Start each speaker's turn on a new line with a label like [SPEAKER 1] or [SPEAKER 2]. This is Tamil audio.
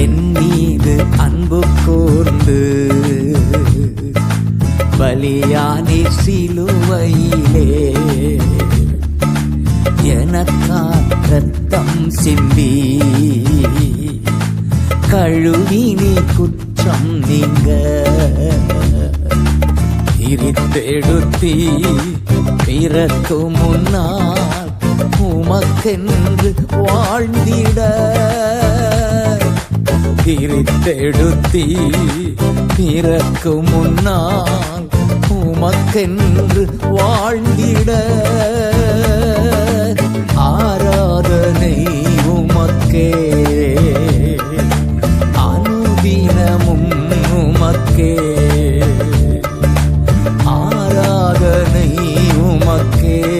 [SPEAKER 1] என் மீது அன்பு கூர்ந்து பலியானே சிலுவையிலே எனக்கா ரத்தம் சிந்தி கழுவினே குற்றம் நீங்க பிரித்தெடுத்தி பிறக்கு முன்னால் உமக்கென்று வாழ்ந்திட பிரித்தெடுத்தி பிறக்கு முன்னால் உமக்கென்று வாழ்ந்திட. ஆராதனை உமக்கே. அனுதினமும் உமக்கே. ஆராதனை உமக்கே.